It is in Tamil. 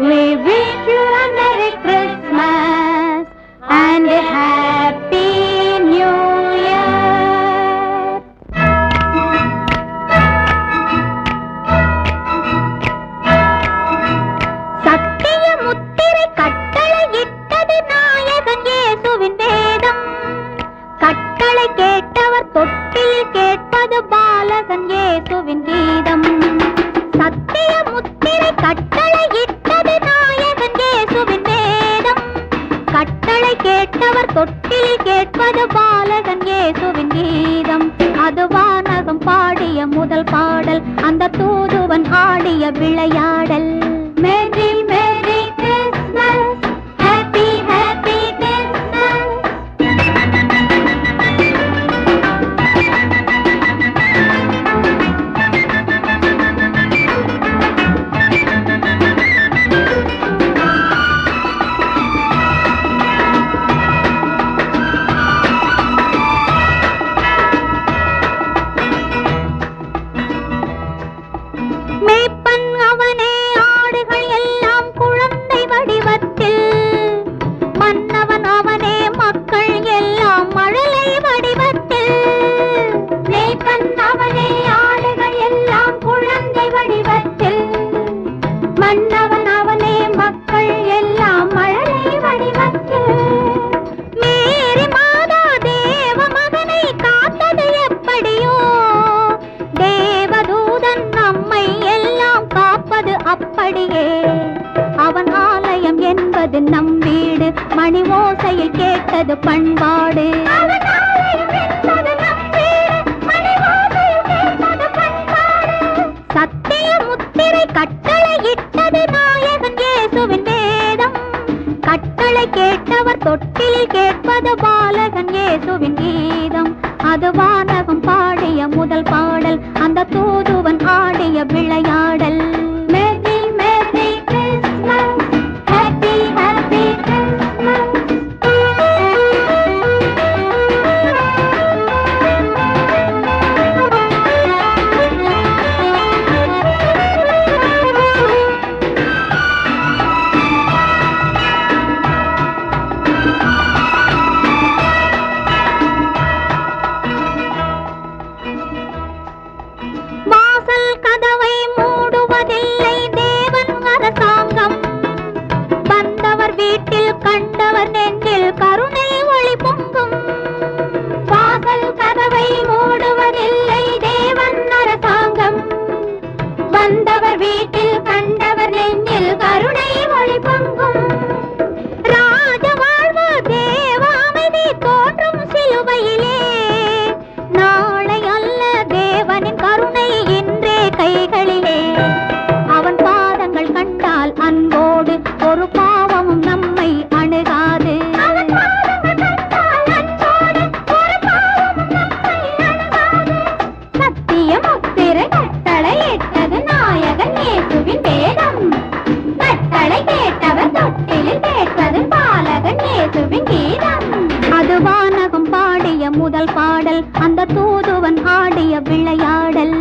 We wish you a Merry Christmas and a Happy New Year. சத்திய முத்திரை கட்டளை இட்டது நாயகன் இயேசுவின் வேதம் கட்டளை கேட்டவர் தொட்டில் கேட்பது பாலகன் இயேசுவின் கீதம் அவர் தொட்டில் கேட்பது பாலகன் இயேசுவின் கீதம். அது வானகம் பாடிய முதல் பாடல் அந்த தூதுவன் ஆடிய விளையாடல். மணி ஓசையை கேட்டது பண்பாடு. சத்திய முத்திரை கட்டளை இட்டது நாயகன் இயேசுவின் வேதம். கட்டளை கேட்டவர் தொட்டிலில் கேட்பது பாலகன் இயேசுவின் கீதம். அது வானகம் பாடிய முதல் பாடல் அந்த தூதுவன் ஆடிய விளையாடு வானகம் பாடிய முதல் பாடல் அந்த தூதுவன் ஆடிய விளையாடல்.